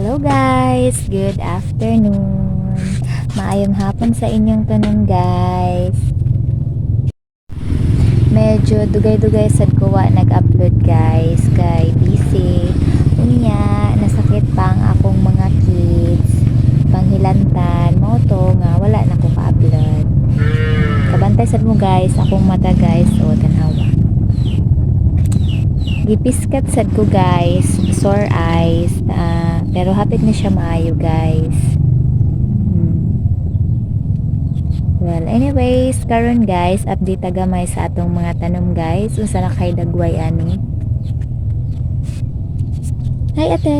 Hello guys! Good afternoon! Maayong hapon sa inyong tanon guys! Medyo dugay-dugay sad ko wa nag-upload guys kay busy. Unya, nasakit pa ang akong mga kids. Panghilantan, moto nga wala na ko ka-upload. Kabantay sad mo guys, akong mata guys, o tanawa. Gipiskat sad ko guys, sore eyes, ah, pero hapit na siya maayo guys. Hmm. Well, anyways, karon guys, update gamay sa atong mga tanom guys, unsa na kay dagway ani. Hi ate.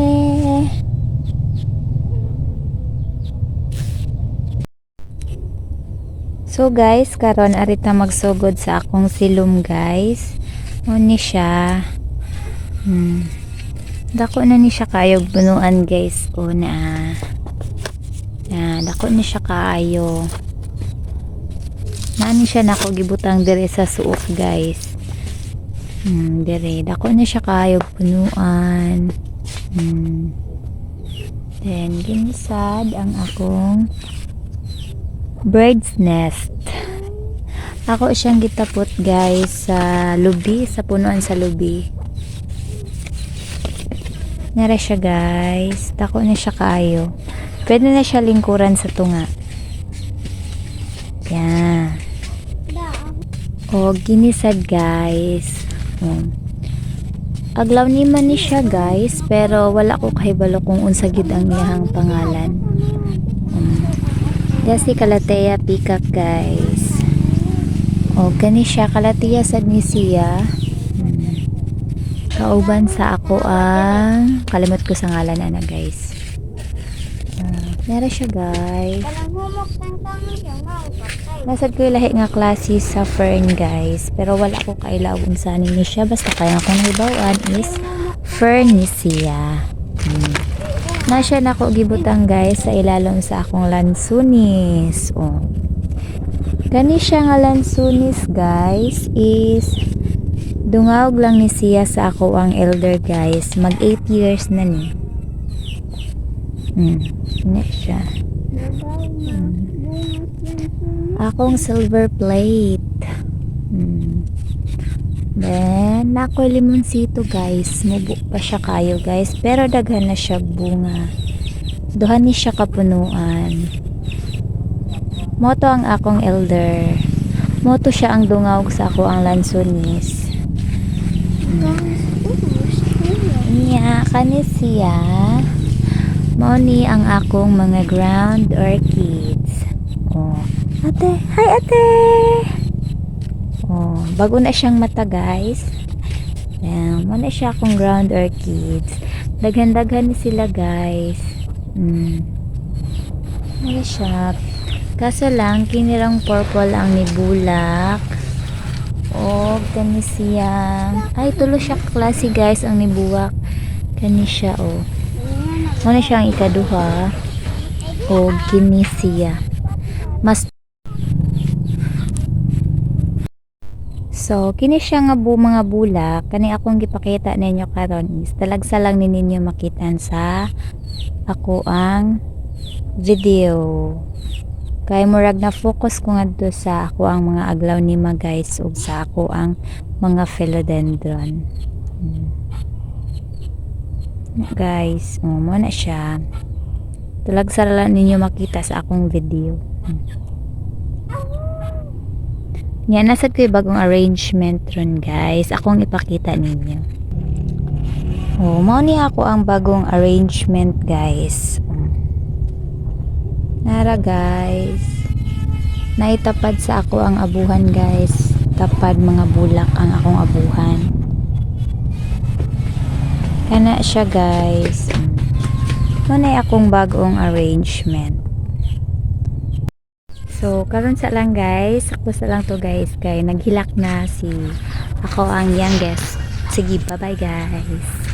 So guys, karon arita magsugod sa akong silom guys. Ni siya. Hmm. Dako na ni siya kayog bunuan guys o na. Na, dako ni siya kaayo. Nani siya nako gibutang dire sa suok guys. Hmm, dire dako ni siya kayog punuan. Hmm. Then ginisad ang akong bird's nest. Ako siyang gitapot guys sa lubi, sa punuan sa lubi. Nara siya guys. Dako na siya kayo. Pwede na siya lingkuran sa tunga. Yan. O, ginisad guys. O. Aglaw ni man ni siya guys, pero wala ko kahibalo kung unsa gid ang iyang pangalan. Um, Dasi Kalatea Peacock guys. O, gani siya Kalatea sad ni siya. Hmm. Kauban sa ako ang kalimot ko sa ngalan ana guys. Uh, Nara siya guys. Nasad ko lahi nga klase sa fern guys. Pero wala ko kailawon sa ni siya. Basta kaya akong nahibawan is Fernisia. Hmm. Nasya na ko gibutang guys sa ilalom sa akong lansunis. Oh. Kani siya nga lansunis guys is dungawg lang ni siya sa ako ang elder guys. Mag 8 years na ni. Hmm. Ina siya. Hmm. Akong silver plate. Hmm. Then, nako limonsito guys. Mubo pa siya kayo guys. Pero daghan na siya bunga. Duhan ni siya kapunuan. Moto ang akong elder. Moto siya ang dungawg sa ako ang lansonis. Niya, kani siya. Mao ni ang akong mga ground orchids. Oh. Ate, hi ate! Oh, bago na siyang mata guys. Yan, mo na siya akong ground orchids. Daghan-daghan sila guys. Mm. Ano siya? Kaso lang, kinirang purple ang nibulak. O, kani siya. Ay, tulo siya klase guys ang nibuwak. Kani siya, oh. Mo na siya ang ikaduha. O, kini siya. Mas So, kini siya nga bu mga bulak, kani akong gipakita ninyo karon is talagsa lang ni ninyo makitan sa ako ang video. Kay murag na focus ko nga do sa ako ang mga aglaw ni mga guys ug sa ako ang mga philodendron. Hmm. Guys, mo na siya. Talagsa lang ninyo makita sa akong video. Hmm. Yan, nasad ko yung bagong arrangement ron guys. Akong ipakita ninyo. Oh, mao ni ako ang bagong arrangement guys. Nara guys. Naitapad sa ako ang abuhan guys. Tapad mga bulak ang akong abuhan. Kana siya guys. Muna akong bagong arrangement. So, karon sa lang guys, ako sa lang to guys, kay naghilak na si ako ang youngest. Sige, bye-bye guys.